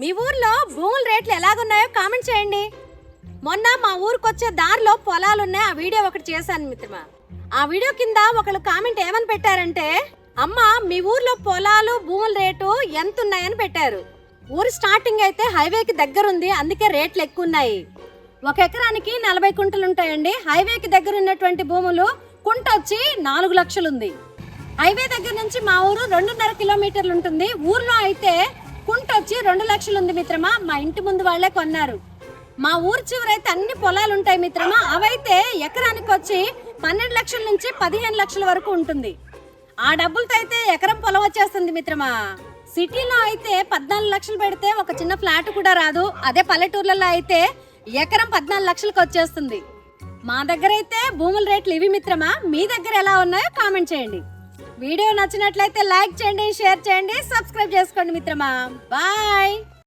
మీ ఊర్లో భూముల రేట్లు ఎలాగున్నాయో కామెంట్ చేయండి. మొన్న మా ఊరికి వచ్చే దారిలో పొలాలు ఉన్నాయి ఆ వీడియో ఒకటి చేశాను మిత్రమా. ఆ వీడియో కింద ఒకళ్ళు కామెంట్ ఏమని పెట్టారంటే అమ్మ మీ ఊర్లో పొలాలు భూముల రేటు ఎంత ఉన్నాయని పెట్టారు. ఊరు స్టార్టింగ్ అయితే హైవేకి దగ్గర ఉంది అందుకే రేట్లు ఎక్కువ ఉన్నాయి ఒక ఎకరానికి నలభై కుంటలు ఉంటాయండి హైవేకి దగ్గర ఉన్నటువంటి భూములు కుంట వచ్చి నాలుగు లక్షలు ఉంది హైవే దగ్గర నుంచి మా ఊరు రెండున్నర కిలోమీటర్లు ఉంటుంది ఊర్లో అయితే కుంట వచ్చి రెండు లక్షలు ఉంది మిత్రమా? మా ఇంటి ముందు వాళ్ళే కొన్నారు. మా ఊరు చివరైతే అన్ని పొలాలు ఉంటాయి మిత్రమా? అవైతే ఎకరానికి వచ్చి పన్నెండు లక్షల నుంచి పదిహేను లక్షల వరకు ఉంటుంది. ఆ డబ్బులతో అయితే ఎకరం పొలం వచ్చేస్తుంది మిత్రమా. సిటీలో అయితే పద్నాలుగు లక్షలు పెడితే ఒక చిన్న ఫ్లాట్ కూడా రాదు. అదే పల్లెటూర్లలో అయితే ఎకరం పద్నాలుగు లక్షలకు వచ్చేస్తుంది. మా దగ్గర అయితే భూముల రేట్లు ఇవి మిత్రమా? మీ దగ్గర ఎలా ఉన్నాయో కామెంట్ చేయండి. వీడియో నచ్చినట్లయితే లైక్ చేయండి షేర్ చేయండి సబ్స్క్రైబ్ చేసుకోండి మిత్రమా. బాయ్.